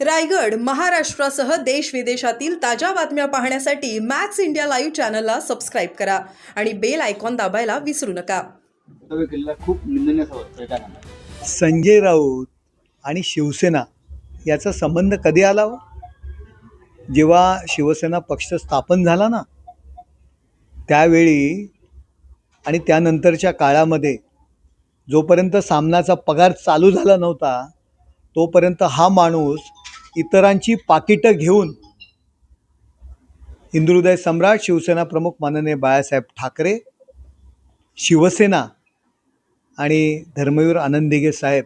रायगड महाराष्ट्रासह देश विदेशातील ताज्या बातम्या पाहण्यासाठी मॅक्स इंडिया लाईव्ह चॅनलला सबस्क्राईब करा आणि बेल आयकॉन दाबायला विसरू नका. खूप संजय राऊत आणि शिवसेना याचा संबंध कधी आला हो? जेव्हा शिवसेना पक्ष स्थापन झाला ना त्यावेळी आणि त्यानंतरच्या काळामध्ये जोपर्यंत सामनाचा पगार चालू झाला नव्हता तोपर्यंत हा माणूस इतरांची पाकिटं घेऊन हिंदुहृदय सम्राट शिवसेना प्रमुख माननीय बाळासाहेब ठाकरे शिवसेना आणि धर्मवीर आनंदिगे साहेब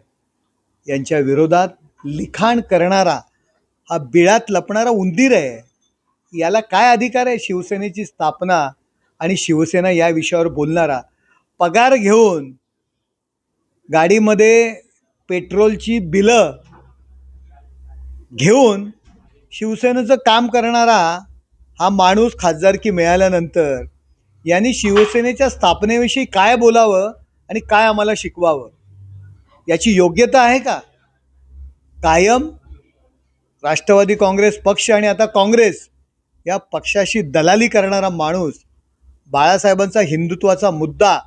यांच्या विरोधात लिखाण करणारा हा बिळात लपणारा उंदीर आहे. याला काय अधिकार आहे शिवसेनेची स्थापना आणि शिवसेना या विषयावर बोलणारा? पगार घेऊन गाडीमध्ये पेट्रोलची बिलं घेऊन शिवसेनेचं काम करणारा हा माणूस खासदारकी मिळाल्यानंतर यांनी शिवसेनेच्या स्थापनेविषयी काय बोलावं आणि काय आम्हाला शिकवावं? याची योग्यता आहे का? कायम राष्ट्रवादी काँग्रेस पक्ष आणि आता काँग्रेस या पक्षाशी दलाली करणारा माणूस बाळासाहेबांचा हिंदुत्वाचा मुद्दा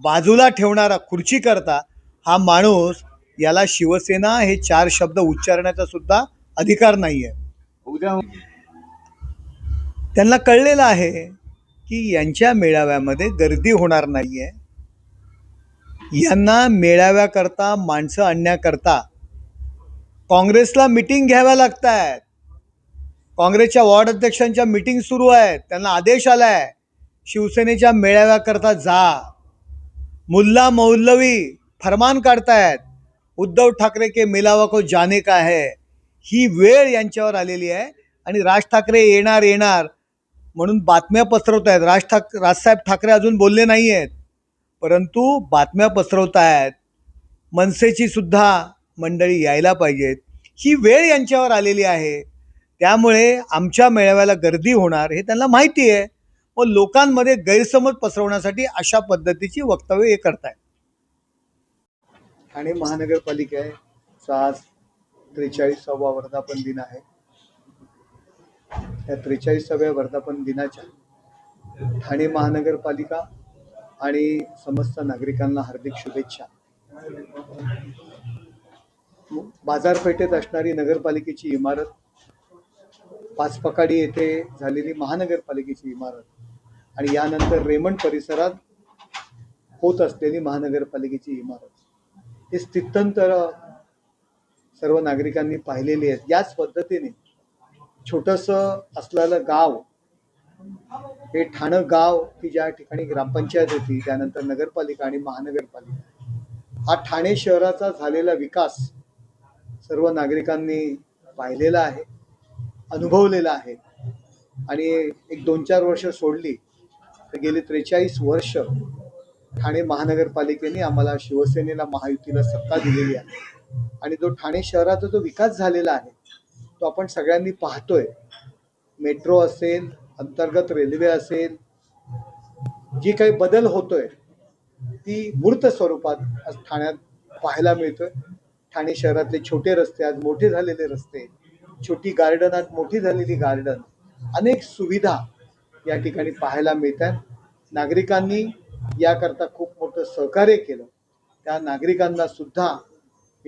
बाजूला ठेवणारा खुर्ची करता हा माणूस याला शिवसेना हे चार शब्द उच्चारण्याचा सुद्धा अधिकार नाही आहे उद्या त्यांना कळलेलं आहे की यांच्या मेळाव्यामध्ये गर्दी होणार नाही आहे यांना मेळाव्याकरता माणसं आणण्याकरता काँग्रेसला मिटिंग घ्याव्या लागत आहेत काँग्रेसच्या वॉर्ड अध्यक्षांच्या मिटिंग सुरू आहेत. त्यांना आदेश आला आहे शिवसेनेच्या मेळाव्याकरता जा. मुल्ला मौलवी फरमान काढतायत. उद्धव ठाकरे के मिलावा को जाने का है? ही वेळ यांच्यावर आलेली आहे. आणि राज ठाकरे येणार येणार म्हणून बातम्या पसरवत आहेत राज ठाक राजसाहेब ठाकरे अजून बोलले नाही आहेत परंतु बातम्या पसरवत आहेत मनसेची सुद्धा मंडळी यायला पाहिजेत. ही वेळ यांच्यावर आलेली आहे. त्यामुळे आमच्या मेळाव्याला गर्दी होणार हे त्यांना माहिती आहे. व लोकांमध्ये गैरसमज पसरवण्यासाठी अशा पद्धतीची वक्तव्य हे करतायत. ठाणे आहे चास त्रेचाळीसावा वर्धापन दिन आहे. या त्रेचाळीसाव्या वर्धापन दिनाच्या ठाणे महानगरपालिका आणि समस्त नागरिकांना हार्दिक शुभेच्छा. बाजारपेठेत असणारी नगरपालिकेची इमारत पाचपकाडी येथे झालेली महानगरपालिकेची इमारत आणि यानंतर रेमंड परिसरात होत असलेली महानगरपालिकेची इमारत. हे स्थित्यंतर सर्व नागरिकांनी पाहिलेली आहेत. याच पद्धतीने छोटंसं असलेलं गाव हे ठाणं गाव की ज्या ठिकाणी ग्रामपंचायत होती त्यानंतर नगरपालिका आणि महानगरपालिका हा ठाणे शहराचा झालेला विकास सर्व नागरिकांनी पाहिलेला आहे अनुभवलेला आहे. आणि एक दोन चार वर्ष सोडली तर गेली त्रेचाळीस वर्ष ठाणे महानगरपालिकेने आम्हाला शिवसेनेला महायुतीला सत्ता दिलेली आहे. आणि जो ठाणे शहराचा जो विकास झालेला आहे तो आपण सगळ्यांनी पाहतोय. मेट्रो असेल अंतर्गत रेल्वे असेल जी काही बदल होतोय ती मूर्त स्वरूपात आज ठाण्यात पाहायला मिळतोय. ठाणे शहरातले छोटे रस्ते आज मोठे झालेले रस्ते छोटी गार्डन आज मोठी झालेली गार्डन अनेक सुविधा या ठिकाणी पाहायला मिळतात. नागरिकांनी याकरता खूप मोठं सहकार्य केलं. त्या नागरिकांना सुद्धा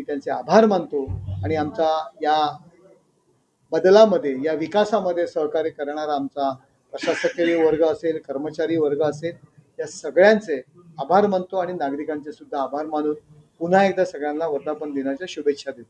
मी त्यांचे आभार मानतो आणि आमचा या बदलामध्ये या विकासामध्ये सहकार्य करणारा आमचा प्रशासकीय वर्ग असेल कर्मचारी वर्ग असेल या सगळ्यांचे आभार मानतो आणि नागरिकांचे सुद्धा आभार मानून पुन्हा एकदा सगळ्यांना वर्धापन दिनाच्या शुभेच्छा देतो.